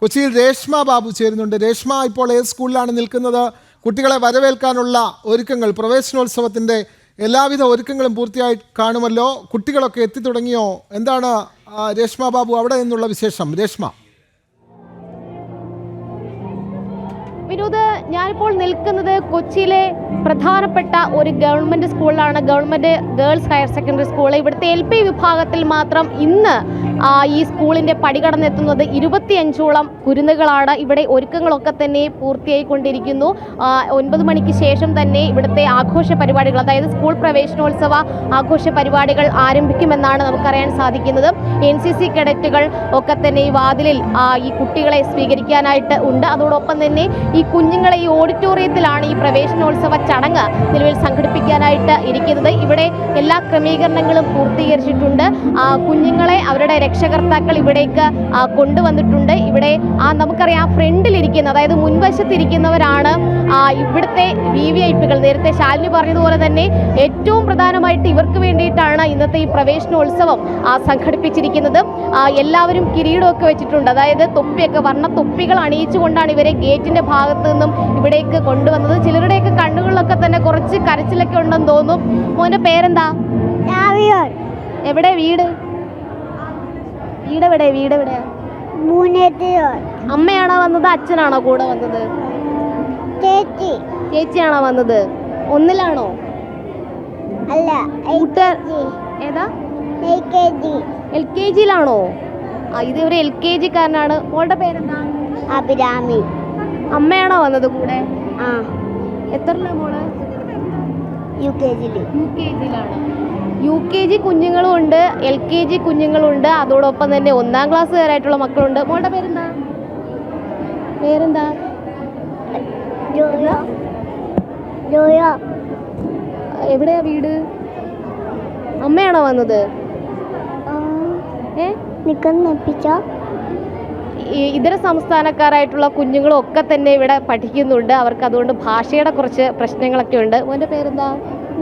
കൊച്ചിയിൽ രേഷ്മ ബാബു ചേരുന്നുണ്ട്. രേഷ്മ ഇപ്പോൾ ഏത് സ്കൂളിലാണ് നിൽക്കുന്നത്? കുട്ടികളെ വരവേൽക്കാനുള്ള ഒരുക്കങ്ങൾ പ്രവേശനോത്സവത്തിന്റെ എല്ലാവിധ ഒരുക്കങ്ങളും പൂർത്തിയായി കാണുമല്ലോ? കുട്ടികളൊക്കെ എത്തിത്തുടങ്ങിയോ എന്താണ് രേഷ്മ ബാബു അവിടെ നിന്നുള്ള വിശേഷം? രേഷ്മ. വിനോദ് ഞാനിപ്പോൾ നിൽക്കുന്നത് കൊച്ചിയിലെ പ്രധാനപ്പെട്ട ഒരു ഗവൺമെന്റ് സ്കൂളിലാണ്. Government girls higher secondary school. ഇവിടുത്തെ എൽ പി വിഭാഗത്തിൽ മാത്രം ഇന്ന് ഈ സ്കൂളിന്റെ പടികടന്നെത്തുന്നത് ഇരുപത്തിയഞ്ചോളം കുരുന്നുകളാണ്. ഇവിടെ ഒരുക്കങ്ങളൊക്കെ തന്നെ പൂർത്തിയായിക്കൊണ്ടിരിക്കുന്നു. ഒൻപത് മണിക്ക് ശേഷം തന്നെ ഇവിടുത്തെ ആഘോഷ പരിപാടികൾ അതായത് സ്കൂൾ പ്രവേശനോത്സവ ആഘോഷ പരിപാടികൾ ആരംഭിക്കുമെന്നാണ് നമുക്കറിയാൻ സാധിക്കുന്നത്. എൻ സി സി കേഡറ്റുകൾ ഒക്കെ തന്നെ ഈ വാതിലിൽ ഈ കുട്ടികളെ സ്വീകരിക്കാനായിട്ട് ഉണ്ട്. അതോടൊപ്പം തന്നെ കുഞ്ഞുങ്ങളെ ഈ ഓഡിറ്റോറിയത്തിലാണ് ഈ പ്രവേശനോത്സവ ചടങ്ങ് നിലവിൽ സംഘടിപ്പിക്കാനായിട്ട് ഇരിക്കുന്നത്. ഇവിടെ എല്ലാ ക്രമീകരണങ്ങളും പൂർത്തീകരിച്ചിട്ടുണ്ട്. കുഞ്ഞുങ്ങളെ അവരുടെ രക്ഷകർത്താക്കൾ ഇവിടേക്ക് കൊണ്ടുവന്നിട്ടുണ്ട്. ഇവിടെ ആ നമുക്കറിയാം ഫ്രണ്ടിലിരിക്കുന്ന അതായത് മുൻവശത്തിരിക്കുന്നവരാണ് ഇവിടുത്തെ വി വി ഐ പികൾ നേരത്തെ ശാലിനി പറഞ്ഞതുപോലെ തന്നെ ഏറ്റവും പ്രധാനമായിട്ട് ഇവർക്ക് വേണ്ടിയിട്ടാണ് ഇന്നത്തെ ഈ പ്രവേശനോത്സവം സംഘടിപ്പിച്ചിരിക്കുന്നത്. എല്ലാവരും കിരീടമൊക്കെ വെച്ചിട്ടുണ്ട്. അതായത് തൊപ്പിയൊക്കെ വർണ തൊപ്പികൾ അണിയിച്ചുകൊണ്ടാണ് ഇവരെ ഗേറ്റിന്റെ ഭാഗത്ത് നിന്നും ഇവിടേക്ക് കൊണ്ടുവന്നത്. ചിലരുടെയൊക്കെ കണ്ണുകളിലൊക്കെ തന്നെ കുറച്ച് കരച്ചിലൊക്കെ ഉണ്ടെന്ന് തോന്നും. മോന്റെ പേരെന്താ? എവിടെ വീട്? വീട് എവിടെ വീട് എവിടെയാ അമ്മയാണോ വന്നത്? അച്ഛനാണോ കൂടെ വന്നത്? ചേച്ചി. ചേച്ചിയാണോ വന്നത്? ഒന്നിലാണോ? അല്ല ഏതാ? എൽ കെ ജിയിലാണോ? ഇത് ഒരു എൽ കെ ജിക്കാരനാണ്. മോളുടെ പേരെന്താ? അഭിരാമി. അമ്മയാണോ വന്നത് കൂടെ? ആ. മോൾ യു കെ ജിയിൽ യു കെ ജിയിലാണ് യു കെ ജി കുഞ്ഞുങ്ങളും ഉണ്ട് എൽ കെ ജി കുഞ്ഞുങ്ങളും ഉണ്ട് അതോടൊപ്പം തന്നെ ഒന്നാം ക്ലാസ്സുകാരായിട്ടുള്ള മക്കളുണ്ട്. മോളുടെ പേരെന്താ? പേരെന്താ? എവിടെയാ വീട്? അമ്മയാണോ വന്നത്? ഏ? നിക്കുന്ന ഇതര സംസ്ഥാനക്കാരായിട്ടുള്ള കുഞ്ഞുങ്ങളും ഒക്കെ തന്നെ ഇവിടെ പഠിക്കുന്നുണ്ട്. അവർക്ക് അതുകൊണ്ട് ഭാഷയുടെ കുറച്ച് പ്രശ്നങ്ങളൊക്കെ ഉണ്ട്. മോന്റെ പേരെന്താ?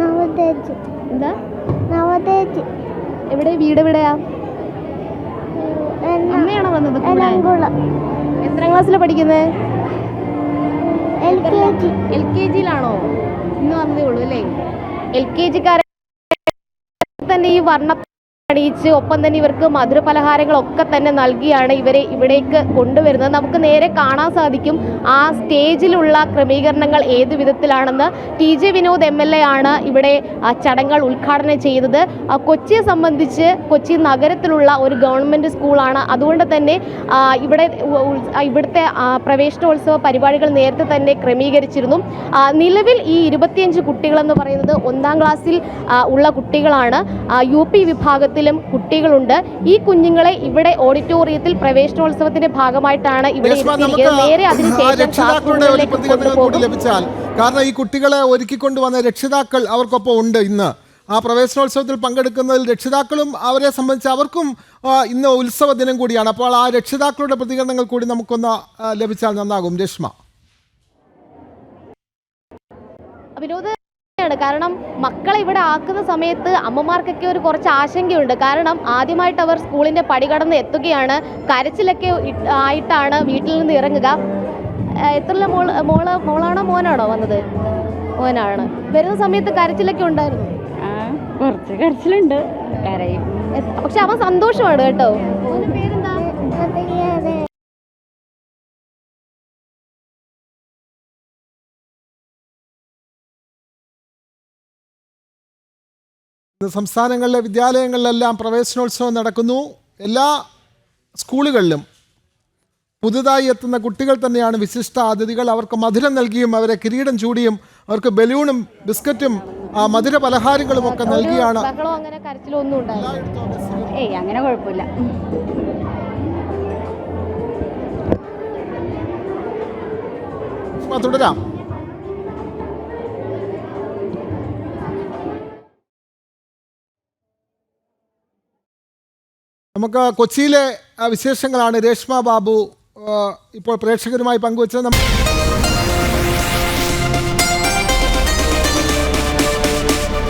നവതേജ്. എന്താ? നവതേജ്. എവിടെ? വീട് എവിടെയാ? അമ്മയാണോ വന്നത് എത്രാം ക്ലാസ്സിലാണ് പഠിക്കുന്നത് എൽ കെ ജിയിലാണോ? ഇന്ന് വന്നതേ ഉള്ളൂ അല്ലേ? എൽ കെ ജിക്കാരെ തന്നെ ഈ വർണ അണിയിച്ച് ഒപ്പം തന്നെ ഇവർക്ക് മധുര പലഹാരങ്ങളൊക്കെ തന്നെ നൽകിയാണ് ഇവരെ ഇവിടേക്ക് കൊണ്ടുവരുന്നത്. നമുക്ക് നേരെ കാണാൻ സാധിക്കും ആ സ്റ്റേജിലുള്ള ക്രമീകരണങ്ങൾ ഏത് വിധത്തിലാണെന്ന്. T J Vinod M L A ആണ് ഇവിടെ ചടങ്ങുകൾ ഉദ്ഘാടനം ചെയ്തത് കൊച്ചിയെ സംബന്ധിച്ച് കൊച്ചി നഗരത്തിലുള്ള ഒരു ഗവൺമെന്റ് സ്കൂളാണ്. അതുകൊണ്ട് തന്നെ ഇവിടെ ഇവിടുത്തെ പ്രവേശനോത്സവ പരിപാടികൾ നേരത്തെ തന്നെ ക്രമീകരിച്ചിരുന്നു. നിലവിൽ ഈ ഇരുപത്തിയഞ്ച് കുട്ടികളെന്ന് പറയുന്നത് ഒന്നാം ക്ലാസ്സിൽ ഉള്ള കുട്ടികളാണ്. യു പി വിഭാഗത്തിലും കുട്ടികളുണ്ട്. ഈ കുഞ്ഞുങ്ങളെ ഇവിടെ ഓഡിറ്റോറിയത്തിൽ പ്രവേശനോത്സവത്തിന്റെ ഭാഗമായിട്ടാണ് ഇവിടെ നേരെ അതിനുശേഷം ലഭിച്ചാൽ. കാരണം ഈ കുട്ടികളെ ഒരുക്കിക്കൊണ്ടുവന്ന രക്ഷിതാക്കൾ അവർക്കൊപ്പം ഉണ്ട് ഇന്ന്. ആ പ്രവേശനോത്സവത്തിൽ പങ്കെടുക്കുന്നതിൽ രക്ഷിതാക്കളും അവരെ സംബന്ധിച്ച് അവർക്കും ഇന്ന് ഉത്സവ ദിനം കൂടിയാണ്. അപ്പോൾ ആ രക്ഷിതാക്കളുടെ പ്രതികരണങ്ങൾ കൂടി നമുക്കൊന്ന് ലഭിച്ചാൽ നന്നാകും. രശ്മ വിനോദ കാരണം മക്കളെ ഇവിടെ ആക്കുന്ന സമയത്ത് അമ്മമാർക്കൊക്കെ ഒരു കുറച്ച് ആശങ്കയുണ്ട്. കാരണം ആദ്യമായിട്ട് അവർ സ്കൂളിന്റെ പടി കടന്ന് എത്തുകയാണ്. കരച്ചിലൊക്കെ ആയിട്ടാണ് വീട്ടിൽ നിന്ന് ഇറങ്ങുക. എത്ര മോൾ മോൾ മോൾ മോളാണോ മോനാണോ വന്നത്? മോനാണ്. വരുന്ന സമയത്ത് കരച്ചിലൊക്കെ ഉണ്ടായിരുന്നു? കുറച്ച് കരച്ചിലുണ്ട്. കരയും. പക്ഷെ അവൻ സന്തോഷമാണ് കേട്ടോ. സംസ്ഥാനങ്ങളിലെ വിദ്യാലയങ്ങളിലെല്ലാം പ്രവേശനോത്സവം നടക്കുന്നു. എല്ലാ സ്കൂളുകളിലും പുതുതായി എത്തുന്ന കുട്ടികൾ തന്നെയാണ് വിശിഷ്ട അതിഥികൾ. അവർക്ക് മധുരം നൽകിയും അവരെ കിരീടം ചൂടിയും അവർക്ക് ബലൂണും ബിസ്ക്കറ്റും ആ, മധുര പലഹാരങ്ങളും ഒക്കെ നൽകിയാണ്. തുടരാം അങ്ങനെ ഒന്നും നമുക്ക് കൊച്ചിയിലെ വിശേഷങ്ങളാണ് രേഷ്മ ബാബു ഇപ്പോൾ പ്രേക്ഷകരുമായി പങ്കുവച്ചത്. നമ്മ-